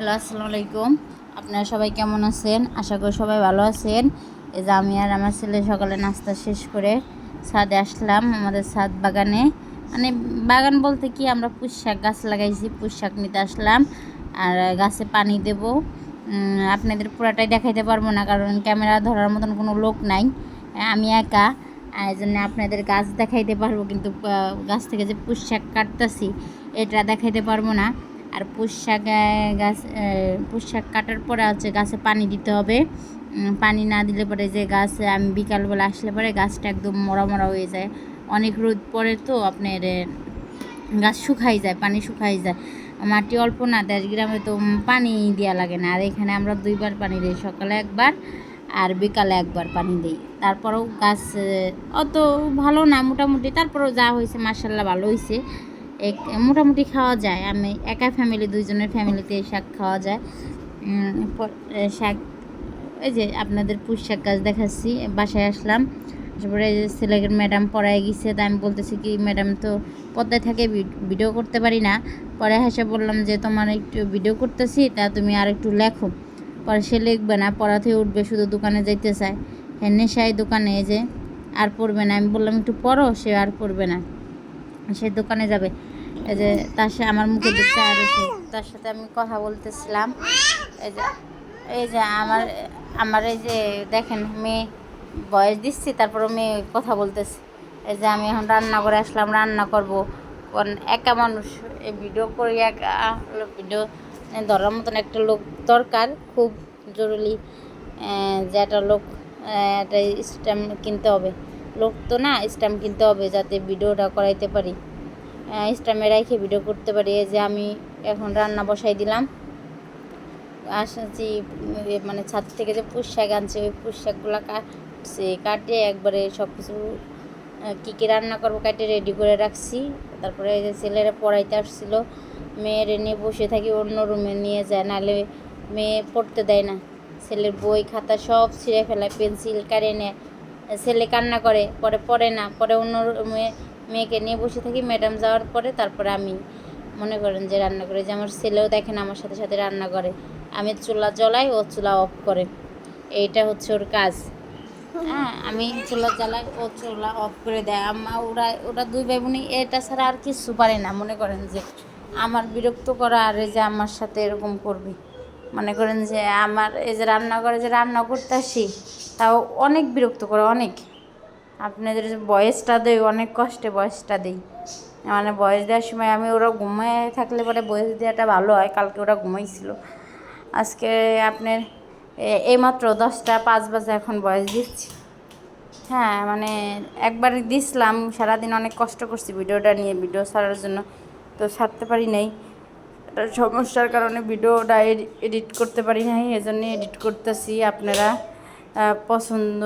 Hello, আসসালামু আলাইকুম। আপনারা সবাই কেমন আছেন? আশা করি সবাই ভালো আছেন। এই যে আমি আর আমার ছেলে সকালে নাস্তা শেষ করে ছাদে আসলাম আমাদের ছাদ বাগানে। মানে বাগান বলতে কি, আমরা পুঁই শাক গাছ লাগাইছি, পুঁই শাক নিতে আসলাম। আর গাছে পানি দেব। আপনাদের পুরাটাই দেখাইতে পারব না, কারণ ক্যামেরা ধরার মতন কোনো লোক নাই। আমি একা। এই জন্য আপনাদের গাছ দেখাইতে পারব, কিন্তু গাছ থেকে যে পুঁই শাক কাটতেছি, এটা দেখাইতে পারব না। আর পুঁই শাক গাছ পুঁই শাক কাটার পরে হচ্ছে গাছে পানি দিতে হবে। পানি না দিলে পরে যে গাছ, আমি বিকালবেলা আসলে পরে গাছটা একদম মরা মরা হয়ে যায়। অনেক রোদ পড়ে তো আপনার গাছ শুকাই যায়, পানি শুকাই যায়। মাটি অল্প না দেশ গ্রামে তো পানি দেওয়া লাগে না। আর এখানে আমরা দুইবার পানি দিই, সকালে একবার আর বিকালে একবার পানি দিই। তারপরেও গাছ অত ভালো না, মোটামুটি। তারপরেও যা হয়েছে মার্শাল্লাহ ভালো হয়েছে। এক, মোটামুটি খাওয়া যায়। আমি একা ফ্যামিলি দুইজনের ফ্যামিলিতে শাক খাওয়া যায়। শাক, এই যে আপনাদের পুঁই শাক গাছ দেখাচ্ছি, বাসায় আসলাম। তারপরে এই যে ছেলেকে ম্যাডাম পড়ায় গেছে, তা আমি বলতেছি কি ম্যাডাম তো পদ্মায় থাকে ভিডিও করতে পারি না। পরে হেসে বললাম যে, তোমার একটু ভিডিও করতেছি, তা তুমি আর একটু লেখো। পরে সে লিখবে না পড়াতে উঠবে, শুধু দোকানে যাইতে চায়। হ্যাঁ নেশায় দোকানে এই যে আর পড়বে না। আমি বললাম, একটু পড়ো, সে আর পড়বে না। সে দোকানে যাবে। এই যে তার সাথে আমার মুখে দেখতে আর তার সাথে আমি কথা বলতেছিলাম। এই যে এই যে আমার আমার এই যে দেখেন, মেয়ে বয়স দিচ্ছি তারপরে মেয়ে কথা বলতেছে। এই যে আমি এখন রান্না করে আসলাম, রান্না করব। কারণ একা মানুষ, এই ভিডিও করি একা ভিডিও ধরার মতন একটা লোক দরকার, খুব জরুরি যে একটা লোক একটা স্ট্যাম্প কিনতে হবে। লোক তো না, স্ট্যাম্প কিনতে হবে, যাতে ভিডিওটা করাইতে পারি। স্ট্যাম্পে রেখে ভিডিও করতে পারি যে আমি এখন রান্না বসাই দিলাম। আসছি মানে ছাদ থেকে যে পুঁই শাক আনছে, ওই পুঁই শাকগুলো কাটছে কাটে একবারে সব কিছু কী কী রান্না করব কাটে রেডি করে রাখছি। তারপরে যে ছেলেরা পড়াইতে আসছিল, মেয়ের নিয়ে বসে থাকি, অন্য রুমে নিয়ে যায়, নাহলে মেয়ে পড়তে দেয় না। ছেলের বই, খাতা সব ছিঁড়ে ফেলায়, পেন্সিল কারে নেয়। ছেলে কান্না করে, পরে পড়ে না, পরে অন্য রুমে মেয়েকে নিয়ে বসে থাকি। ম্যাডাম যাওয়ার পরে তারপরে আমি মনে করেন যে রান্না করে। যে আমার ছেলেও দেখেন আমার সাথে সাথে রান্না করে। আমি চুলা জ্বলাই ও চুলা অফ করে। এইটা হচ্ছে ওর কাজ। হ্যাঁ আমি চুলা জ্বালাই ও চুলা অফ করে দেয়। আমা ওরা ওরা দুই ভাই বোনই এটা ছাড়া আর কিছু পারে না। মনে করেন যে আমার বিরক্ত করা আর এই যে আমার সাথে এরকম করবি। মনে করেন যে আমার এই যে রান্না করে যে রান্না করতে আসি, তাও অনেক বিরক্ত করে, অনেক। আপনাদের বয়সটা দেই, অনেক কষ্টে বয়সটা দিই। মানে বয়স দেওয়ার সময় আমি ওরা ঘুমায় থাকলে পরে বয়স দেওয়াটা ভালো হয়, কালকে ওরা ঘুমাইছিল। আজকে আপনার এইমাত্র দশটা পাঁচ বাজে এখন বয়স দিচ্ছি। হ্যাঁ মানে একবার দিছিলাম, সারাদিন অনেক কষ্ট করছি ভিডিওটা নিয়ে, ভিডিও ছাড়ার জন্য। তো ছাড়তে পারি নাই। সমস্যার কারণে ভিডিওটা এডিট করতে পারি নাই এজন্য এডিট করতেছি আপনারা। পছন্দ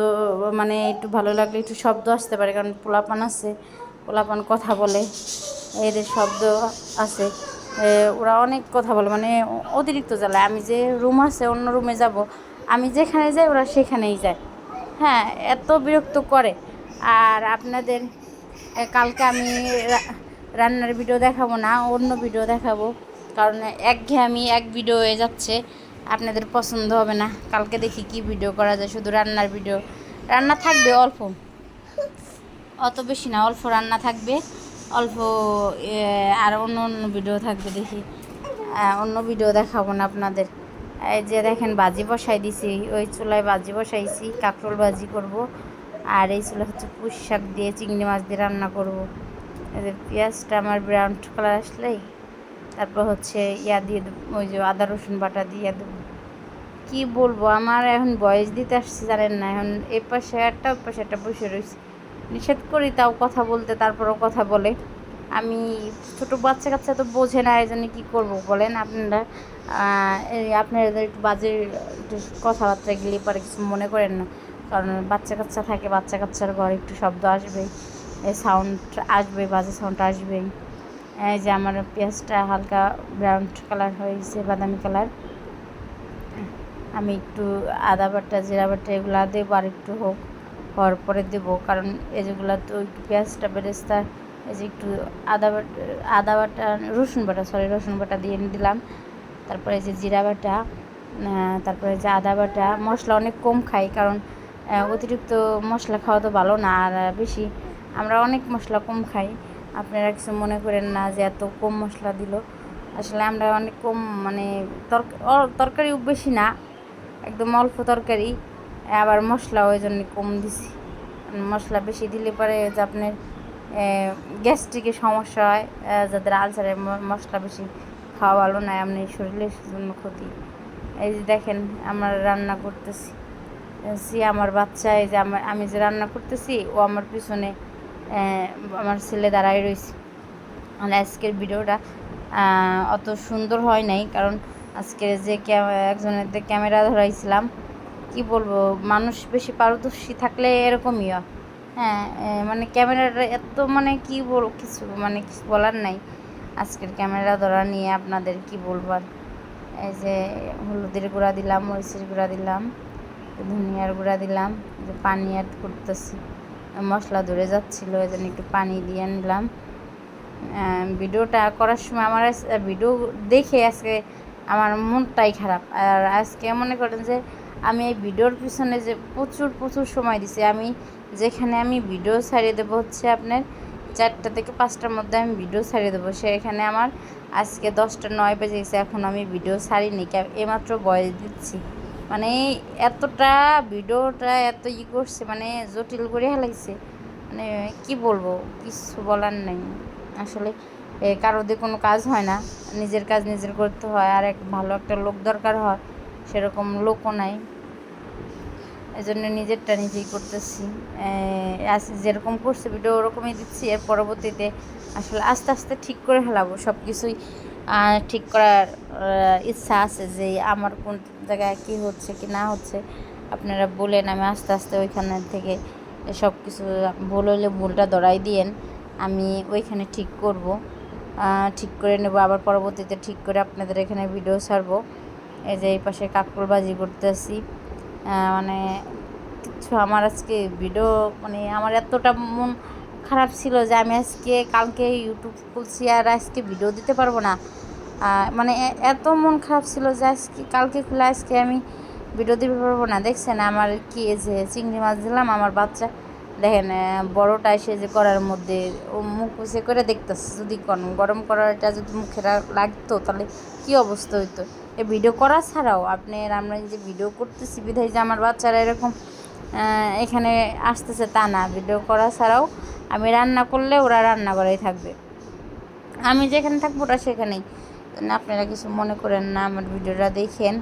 মানে একটু ভালো লাগলে একটু শব্দ আসতে পারে, কারণ পোলাপান আছে, পোলাপান কথা বলে, এদের শব্দ আছে। ওরা অনেক কথা বলে মানে অতিরিক্ত জ্বালায়। আমি যে রুম আছে, অন্য রুমে যাব, আমি যেখানে যাই, ওরা সেখানেই যায়। হ্যাঁ এত বিরক্ত করে। আর আপনাদের কালকে আমি রান্নার ভিডিও দেখাবো না, অন্য ভিডিও দেখাবো। কারণ একঘেয়ে আমি এক ভিডিও হয়ে যাচ্ছে। আপনাদের পছন্দ হবে না। কালকে দেখি কি ভিডিও করা যায়, শুধু রান্নার ভিডিও রান্না থাকবে অল্প। অত বেশি না, অল্প রান্না থাকবে। অল্প আর অন্য অন্য ভিডিও থাকবে দেখি। অন্য ভিডিও দেখাবো না আপনাদের। এই যে দেখেন, বাজি বসাই দিছি। ওই চুলায় বাজি বসাইছি কাঁকরোল বাজি করব। আর এই চুলা হচ্ছে পুঁই শাক দিয়ে, চিংড়ি মাছ দিয়ে রান্না করব। পেঁয়াজটা আমার ব্রাউন কালার আসলেই, তারপর হচ্ছে ইয়া দিয়ে ওই যে আদা রসুন বাটা দিয়ে দেবো। কি বলব? আমার এখন বয়স দিতে আসছে, জানেন না? এখন এ পাশে একটা, ওই পাশে একটা বসে রয়েছে। নিষেধ করি তাও কথা বলতে, তারপরও কথা বলে। আমি ছোটো বাচ্চা কাচ্চা তো বোঝে না, এই জন্য কী করব বলেন আপনারা? আপনারা একটু বাজে একটু কথাবার্তা গেলে পরে কিছু মনে করেন না। কারণ বাচ্চা কাচ্চা থাকে, বাচ্চা কাচ্চার ঘরে একটু শব্দ আসবে সাউন্ড আসবে, বাজে সাউন্ড আসবেই। এই যে আমার পেঁয়াজটা হালকা ব্রাউন কালার হয়েছে, বাদামি কালার আমি একটু আদা বাটা, জিরা বাটা এগুলো দেবো আর একটু হোক, হওয়ার পরে দেবো। কারণ এই যেগুলো তো একটু পেঁয়াজটা বেরেস্তা, এই যে একটু আদা বাটা আদা বাটা, রসুন বাটা সরি রসুন বাটা দিয়ে দিলাম। তারপরে যে জিরা বাটা তারপরে যে আদা বাটা, মশলা অনেক কম খাই কারণ অতিরিক্ত মশলা খাওয়া তো ভালো না, আর বেশি আমরা অনেক মশলা কম খাই। আপনারা কিছু মনে করেন না যে এত কম মশলা দিল। আসলে আমরা অনেক কম মানে তরক- অ- তরকারিও বেশি না। একদম অল্প তরকারি, আবার মশলা ওই জন্য কম দিছি। মশলা বেশি দিলে পরে যে আপনার গ্যাস্ট্রিকের সমস্যা হয় যাদের আলসারের মশলা বেশি খাওয়া ভালো নয় আপনি শরীরের জন্য ক্ষতি। এই যে দেখেন, আমরা রান্না করতেছি। সে আমার বাচ্চা, এই যে আমার, আমি যে রান্না করতেছি, ও আমার পিছনে আমার ছেলে দাঁড়ায় রয়েছে। আর আজকের ভিডিওটা অত সুন্দর হয় নাই, কারণ আজকের যে একজনের ক্যামেরা ধরাইছিলাম, কি বলব, মানুষ বেশি পারদর্শী থাকলে এরকমই হয়। হ্যাঁ মানে ক্যামেরাটা এত মানে কি বল কিছু মানে কিছু বলার নাই। আজকের ক্যামেরা ধরা নিয়ে আপনাদের কি বলব আর? এই যে হলুদের গুঁড়া দিলাম, মরিচের গুঁড়া দিলাম ধনিয়ার গুঁড়া দিলাম যে পানি অ্যাড করতেছি। মশলা ধরে যাচ্ছিল, এই জন্য একটু পানি দিয়ে নিলাম। ভিডিওটা করার সময় আমার ভিডিও দেখে আজকে আমার মনটাই খারাপ। আর আজকে মনে করেন যে আমি এই ভিডিওর পিছনে যে প্রচুর প্রচুর সময় দিছি, আমি যেখানে আমি ভিডিও ছাড়িয়ে দেবো হচ্ছে আপনার চারটা থেকে পাঁচটার মধ্যে আমি ভিডিও ছাড়িয়ে দেবো। সেখানে আমার আজকে দশটা, নয় বেজে গেছে, এখন আমি ভিডিও ছাড়িনি এইমাত্র বয়স দিচ্ছি। মানে এতটা ভিডিওটা এত ই করছে মানে জটিল করে লাগছে। মানে কি বলব, কিছু বলার নেই। আসলে এ, কারও দিয়ে কোনো কাজ হয় না। নিজের কাজ নিজের করতে হয় আর এক ভালো একটা লোক দরকার হয় সেরকম লোকও নাই। এই জন্য নিজেরটা নিজেই করতেছি। আজ যেরকম করছে ভিডিও ওরকমই দিচ্ছি এর পরবর্তীতে আসলে আস্তে আস্তে ঠিক করে ফেলাবো। সব কিছুই ঠিক করার ইচ্ছা আছে যে আমার কোন জায়গায় কী হচ্ছে কি না হচ্ছে আপনারা বলেন আমি আস্তে আস্তে ওইখানে থেকে সব কিছু ভুল হইলে ভুলটা ধরাই দিয়েন আমি ওইখানে ঠিক করব। ঠিক করে নেব। আবার পরবর্তীতে ঠিক করে আপনাদের এখানে ভিডিও ছাড়বো। এই যে এই পাশে কাকুর বাজি করতেছি। আহ, মানে কিছু আমার আজকে ভিডিও মানে আমার এতটা মন খারাপ ছিল যে আমি আজকে কালকে ইউটিউব খুলছি আর আজকে ভিডিও দিতে পারব না। মানে এত মন খারাপ ছিল যে আজকে কালকে খুলে আজকে আমি ভিডিও দিতে পারব না। দেখছেন আমার কি যে চিংড়ি মাছ দিলাম আমার বাচ্চা দেখেন বড়টা এসে যে করার মধ্যে, ও মুখ উঁচে করে দেখতেছে যদি গরম করাটা যদি মুখে লাগতো, তাহলে কি অবস্থা হইতো? এ ভিডিও করা ছাড়াও আপনি আমরা যে ভিডিও করতেছি, বিধায় যে আমার বাচ্চারা এরকম এখানে আসতেছে তা না ভিডিও করা ছাড়াও আমি রান্না করলে ওরা রান্না করেই থাকবে। আমি যেখানে থাকব ওরা সেখানেই। আপনারা কিছু মনে করেন না, আমার ভিডিওটা দেখেন।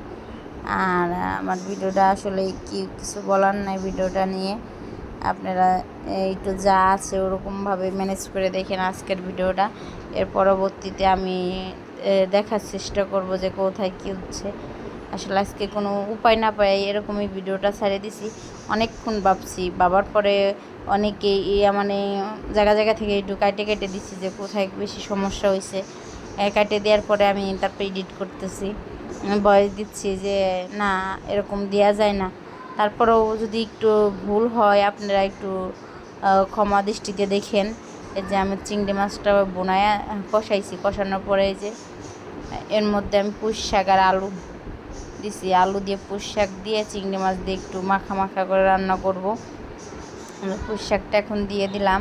আর আমার ভিডিওটা আসলে কি, কিছু বলার নাই ভিডিওটা নিয়ে। আপনারা একটু যা আছে ওরকমভাবে ম্যানেজ করে দেখেন আজকের ভিডিওটা। এর পরবর্তীতে আমি দেখার চেষ্টা করব যে কোথায় কী হচ্ছে। আসলে আজকে কোনো উপায় না পাই এরকমই ভিডিওটা ছেড়ে দিছি। অনেকক্ষণ ভাবছি বাবার পরে অনেকে ইয়া মানে জায়গা জায়গা থেকে একটু কাটে কেটে দিচ্ছি যে কোথায় বেশি সমস্যা হয়েছে কাটে দেওয়ার পরে আমি তারপরে এডিট করতেছি। বয়স দিচ্ছি যে, না, এরকম দেওয়া যায় না। তারপরেও যদি একটু ভুল হয়, আপনারা একটু ক্ষমা দৃষ্টিতে দেখেন। এই যে আমি চিংড়ি মাছটা বোনায় কষাইছি, কষানোর পরে এই যে, এর মধ্যে আমি পুঁই শাক আর আলু দিছি। আলু দিয়ে পুঁই শাক দিয়ে চিংড়ি মাছ দিয়ে একটু মাখা মাখা করে রান্না করব। আমি শাকটা এখন দিয়ে দিলাম।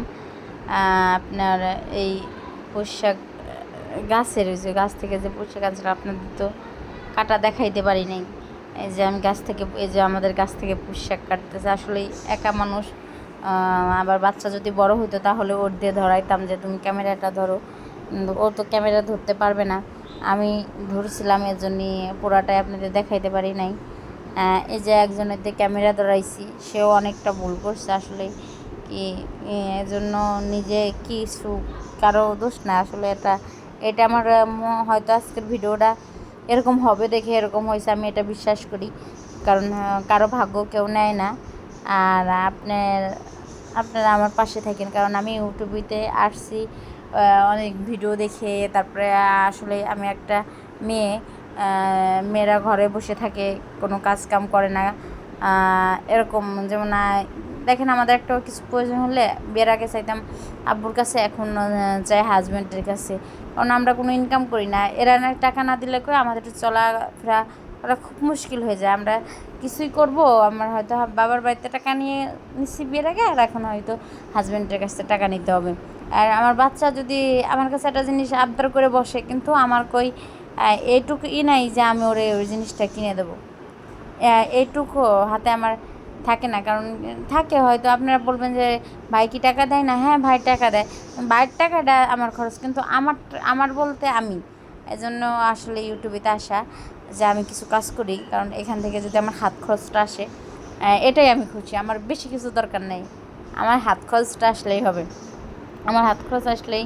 আপনার এই পুঁই শাক, গাছের যে গাছ থেকে যে পুঁই শাক গাছটা আপনাদের তো কাটা দেখাইতে পারি নাই। এই যে আমি গাছ থেকে এই যে আমাদের গাছ থেকে পুঁই শাক কাটতেছে আসলে একা মানুষ। আবার বাচ্চা যদি বড় হতো তাহলে ওর দিয়ে ধরাইতাম যে, তুমি ক্যামেরাটা ধরো। ও তো ক্যামেরা ধরতে পারবে না। আমি ধরছিলাম, এর জন্যে পুরাটাই আপনাদের দেখাইতে পারি নাই। এই যে একজনের দিয়ে ক্যামেরা ধরাইছি, সেও অনেকটা ভুল করছে আসলে। কি এজন্য নিজে কিছু কারও দোষ না আসলে এটা এটা আমার হয়তো আজকের ভিডিওটা এরকম হবে দেখে এরকম হয়েছে, আমি এটা বিশ্বাস করি। কারণ কারও ভাগ্য কেউ নেয় না। আর আপনার, আপনারা আমার পাশে থাকেন, কারণ আমি ইউটিউবেতে আসছি অনেক ভিডিও দেখে, তারপরে আসলে আমি একটা মেয়ে মেয়েরা ঘরে বসে থাকে, কোনো কাজ কাম করে না। এরকম যেমন দেখেন, আমাদের একটা কিছু প্রয়োজন হলে বিয়ের আগে চাইতাম আব্বুর কাছে, এখন চাই হাজব্যান্ডের কাছে। কারণ আমরা কোনো ইনকাম করি না। এরা না, টাকা না দিলে করে আমাদের চলাফেরা ওরা খুব মুশকিল হয়ে যায়। আমরা কিছুই করব, আমার হয়তো বাবার বাড়িতে টাকা নিয়ে নিচ্ছি বিয়ের আগে, আর এখন হয়তো হাজব্যান্ডের কাছ টাকা নিতে হবে। আর আমার বাচ্চা যদি আমার কাছে একটা জিনিস আবদার করে বসে, কিন্তু আমার কই এইটুকু ই নাই যে আমি ওরে ওই জিনিসটা কিনে দেবো। এইটুকু হাতে আমার থাকে না, কারণ থাকে হয়তো আপনারা বলবেন যে, ভাই কি টাকা দেয় না? হ্যাঁ ভাই টাকা দেয়। ভাইয়ের টাকাটা আমার খরচ, কিন্তু আমার আমার বলতে আমি। এজন্য আসলে ইউটিউবেতে আসা যে আমি কিছু কাজ করি, কারণ এখান থেকে যদি আমার হাত খরচটা আসে এটাই আমি খুশি। আমার বেশি কিছু দরকার নেই। আমার হাত খরচটা আসলেই হবে। আমার হাত খরচ আসলেই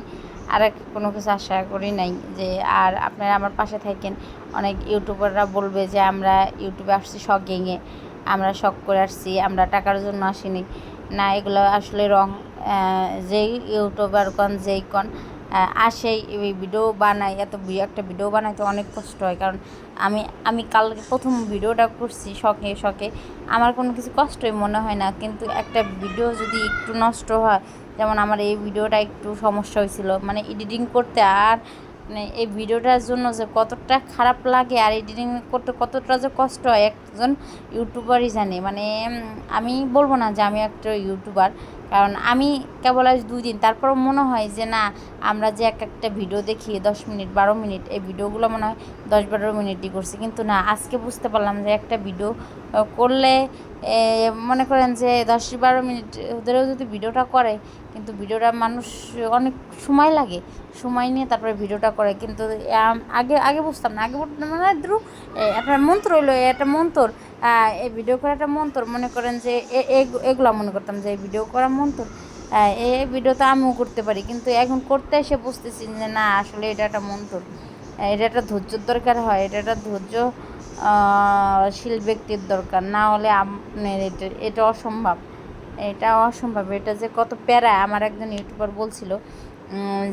আর কোনো কিছু আশা করি নাই যে, আর আপনারা আমার পাশে থাকেন। অনেক ইউটিউবাররা বলবে যে, আমরা ইউটিউবে আসছি শখ গেঙে আমরা শখ করে আসছি, আমরা টাকার জন্য আসিনি। না, এগুলো আসলে রং যেই ইউটিউবার কন, যেই কন আসে এই ভিডিও বানাই এত একটা ভিডিও বানাইতে অনেক কষ্ট হয়। কারণ আমি আমি কালকে প্রথম ভিডিওটা করছি শখে শখে। আমার কোনো কিছু কষ্টই মনে হয় না। কিন্তু একটা ভিডিও যদি একটু নষ্ট হয়, যেমন আমার এই ভিডিওটা একটু সমস্যা হয়েছিল মানে এডিটিং করতে আর মানে এই ভিডিওটার জন্য যে কতটা খারাপ লাগে আর এডিটিং করতে কতটা যে কষ্ট হয় একজন ইউটিউবারই জানে। মানে আমি বলব না যে আমি একটা ইউটিউবার, কারণ আমি কেবল আজ দুই দিন তারপর মনে হয় যে না, আমরা যে এক একটা ভিডিও দেখি, দশ মিনিট, বারো মিনিট, এই ভিডিওগুলো মনে হয় দশ বারো মিনিটই করছি। কিন্তু না, আজকে বুঝতে পারলাম যে একটা ভিডিও করলে মনে করেন যে দশ বারো মিনিট ধরেও যদি ভিডিওটা করে, কিন্তু ভিডিওটা মানুষ অনেক সময় লাগে, সময় নিয়ে তারপরে ভিডিওটা করে। কিন্তু আগে আগে বুঝতাম না, আগে বুঝতাম না দ্রু একটা মন্ত্র হইল, একটা মন্ত্র আহ, এই ভিডিও করা একটা মন্ত্র। মনে করেন যে এ- এগ- মনে করতাম যে এই ভিডিও করা মন্ত্র। এই ভিডিও তো আমিও করতে পারি কিন্তু এখন করতে এসে বুঝতেছি যে না আসলে এটা একটা মন্ত্র। এটা একটা ধৈর্যর দরকার হয় এটা একটা ধৈর্য শীল ব্যক্তির দরকার। না হলে এটা এটা অসম্ভব। এটা অসম্ভব। এটা যে কত প্যারা। আমার একজন ইউটিউবার বলছিল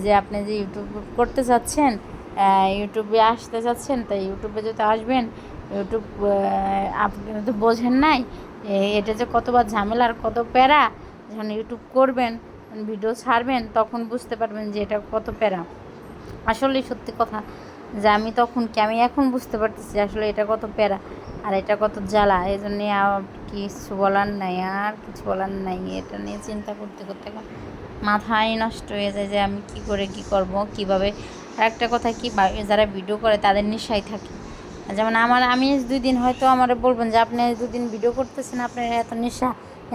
যে আপনি যে ইউটিউব করতে চাচ্ছেন ইউটিউবে আসতে চাচ্ছেন তাই ইউটিউবে যদি আসবেন ইউটিউব আপনি তো বোঝেন নাই এটা যে কতবার ঝামেলা আর কত প্যারা, যখন ইউটিউব করবেন ভিডিও ছাড়বেন, তখন বুঝতে পারবেন যে এটা কত প্যারা। আসলেই সত্যি কথা যে আমি তখন কি, আমি এখন বুঝতে পারতেছি আসলে এটা কত প্যারা আর এটা কত জ্বালা। এই জন্যে কিছু বলার নাই, আর কিছু বলার নাই। এটা নিয়ে চিন্তা করতে করতে মাথায় নষ্ট হয়ে যায় যে আমি কি করে, কি করব, কীভাবে? আর একটা কথা কি যারা ভিডিও করে তাদের নেশায় থাকে। যেমন আমার, আমি দুই দিন হয়তো আমার বলবেন যে আপনি দুদিন ভিডিও করতেছেন, আপনার এত নেশা,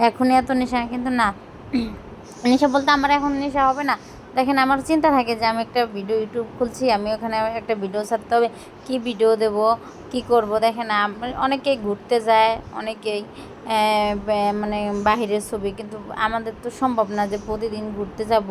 এখনই এত নেশা, কিন্তু না। নেশা বলতে আমার এখন নেশা হবে না। দেখেন, আমার চিন্তা থাকে যে আমি একটা ভিডিও ইউটিউব খুলছি, আমি ওখানে একটা ভিডিও ছাড়তে হবে, কী ভিডিও দেব, কি করব? দেখেন অনেকেই ঘুরতে যায়, অনেকেই মানে বাহিরের ছবি, কিন্তু আমাদের তো সম্ভব না যে প্রতিদিন ঘুরতে যাব।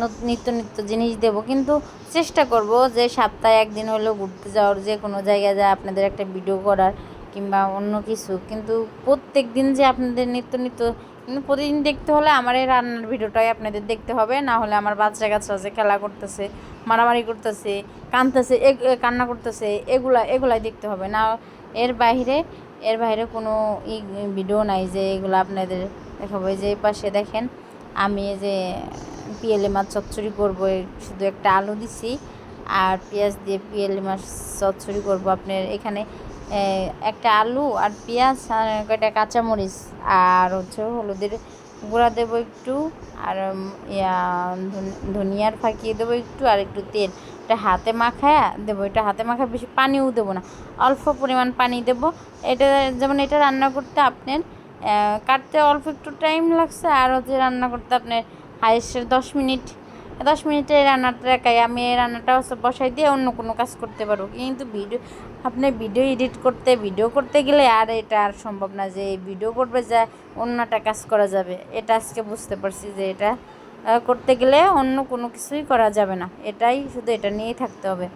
নত- নিত্য নিত্য জিনিস দেব। কিন্তু চেষ্টা করব যে সপ্তাহে একদিন হলেও ঘুরতে যাওয়ার, যে কোনো জায়গায় যায় আপনাদের একটা ভিডিও করার কিংবা অন্য কিছু। কিন্তু প্রত্যেক দিন যে আপনাদের নিত্য নিত্য, কিন্তু প্রতিদিন দেখতে হলে আমার এই রান্নার ভিডিওটাই আপনাদের দেখতে হবে। না হলে আমার বাচ্চা কাচ্চা আছে, খেলা করতেছে, মারামারি করতেছে, কাঁদতেছে কান্না করতেছে, এগুলা, এগুলাই দেখতে হবে। না, এর বাইরে এর বাইরে কোনো ই ভিডিও নাই যে এগুলো আপনাদের দেখাবো। যে পাশে দেখেন, আমি যে পিএলএ মাছ চচ্চড়ি করব শুধু একটা আলু দিছি, আর পেঁয়াজ দিয়ে পিএলএ মাছ চচ্চড়ি করব। আপনার এখানে একটা আলু আর পেঁয়াজ আর কয়টা কাঁচামরিচ, আর হচ্ছে হলুদের গুঁড়া দেবো একটু, আর ধনিয়ার ফাঁকিয়ে দেবো একটু, আর একটু তেল। এটা হাতে মাখায় দেবো, এটা হাতে মাখায় বেশি পানিও দেবো না, অল্প পরিমাণ পানি দেবো। এটা যেমন এটা রান্না করতে আপনার কাটতে অল্প একটু টাইম লাগছে, আর হচ্ছে রান্না করতে আপনার হাইস্ট দশ মিনিট, দশ মিনিটে রান্নাটা একাই আমি এই রান্নাটা বসাই দিয়ে অন্য কোনো কাজ করতে পারব। কিন্তু ভিডিও, আপনি ভিডিও এডিট করতে, ভিডিও করতে গেলে আর এটা আর সম্ভব না যে এই ভিডিও করবে যা অন্যটা কাজ করা যাবে। এটা আজকে বুঝতে পারছি যে এটা করতে গেলে অন্য কোনো কিছুই করা যাবে না। এটাই শুধু এটা নিয়েই থাকতে হবে।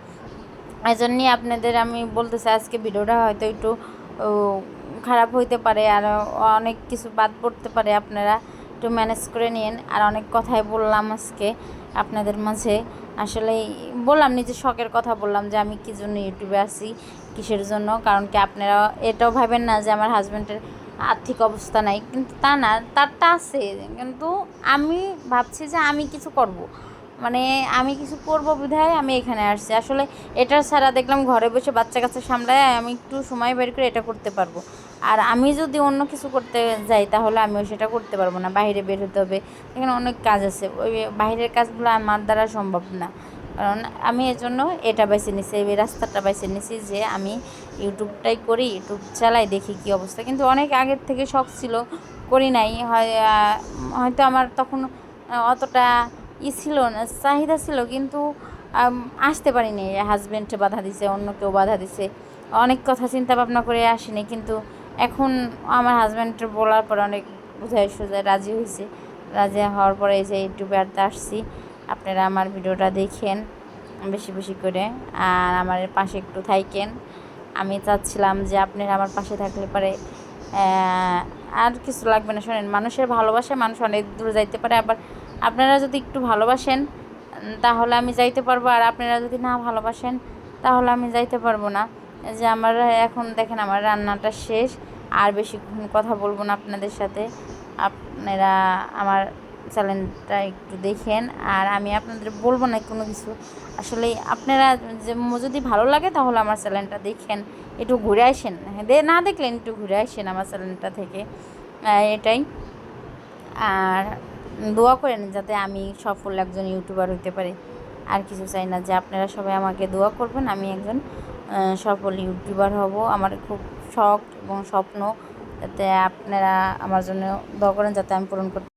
এই জন্যই আপনাদের আমি বলতেছি আজকে ভিডিওটা হয়তো একটু খারাপ হইতে পারে আর অনেক কিছু বাদ পড়তে পারে আপনারা। একটু ম্যানেজ করে নিন আর অনেক কথাই বললাম আজকে আপনাদের মাঝে। আসলে বললাম নিজের শখের কথা বললাম যে আমি কী জন্য ইউটিউবে আসি কিসের জন্য? কারণ কি আপনারা এটাও ভাবেন না যে আমার হাজব্যান্ডের আর্থিক অবস্থা নাই। কিন্তু তা না, তারটা আছে। কিন্তু আমি ভাবছি যে আমি কিছু করব। মানে আমি কিছু করব বিধায় আমি এখানে আসছি। আসলে এটা ছাড়া দেখলাম ঘরে বসে বাচ্চা কাচ্চা সামলায়, আমি একটু সময় বের করে এটা করতে পারব। আর আমি যদি অন্য কিছু করতে যাই, তাহলে আমিও সেটা করতে পারব না। বাইরে বের হতে হবে। এখানে অনেক কাজ আছে। ওই বাইরের কাজগুলো আমার দ্বারা সম্ভব না। কারণ আমি এর জন্য এটা বেছে নিছি, এই রাস্তাটা বেছে নিছি যে আমি ইউটিউবটাই করি, ইউটিউব চালাই, দেখি কী অবস্থা। কিন্তু অনেক আগের থেকে শখ ছিল, করি নাই। হয় হয়তো আমার তখন অতটা ই ছিল না, চাহিদা ছিল। কিন্তু আসতে পারিনি। হাজব্যান্ড বাধা দিছে, অন্য কেউ বাধা দিছে। অনেক কথা চিন্তা ভাবনা করে আসিনি। কিন্তু এখন আমার হাজব্যান্ড বলার পর অনেক বোঝাই সোজা রাজি হয়েছে। রাজি হওয়ার পরে এই যে ইউটিউবে আড্ডা আসছি। আপনারা আমার ভিডিওটা দেখেন বেশি বেশি করে। আর আমার পাশে একটু থাইকেন আমি চাচ্ছিলাম যে আপনারা আমার পাশে থাকলে পারে আর কিছু লাগবে না। শোনেন, মানুষের ভালোবাসায় মানুষ অনেক দূরে যাইতে পারে। আবার আপনারা যদি একটু ভালোবাসেন তাহলে আমি যাইতে পারব। আর আপনারা যদি না ভালোবাসেন, তাহলে আমি যাইতে পারব না। যে আমার এখন দেখেন আমার রান্নাটা শেষ আর বেশিক্ষণ কথা বলব না আপনাদের সাথে। আপনারা আমার চ্যানেলটা একটু দেখেন আর আমি আপনাদের বলব না কোনো কিছু। আসলে আপনারা যে যদি ভালো লাগে তাহলে আমার চ্যানেলটা দেখেন একটু ঘুরে আসেন। হ্যাঁ, না দেখলেন একটু ঘুরে আসেন আমার চ্যানেলটা থেকে। এটাই। আর দোয়া করেন যাতে আমি সফল একজন ইউটিউবার হইতে পারি। আর কিছু চাই না যে আপনারা সবাই আমাকে দোয়া করবেন আমি একজন সফল ইউটিউবার হব। আমার খুব শখ এবং স্বপ্ন যাতে আপনারা আমার জন্য দোয়া করেন যাতে আমি পূরণ করতে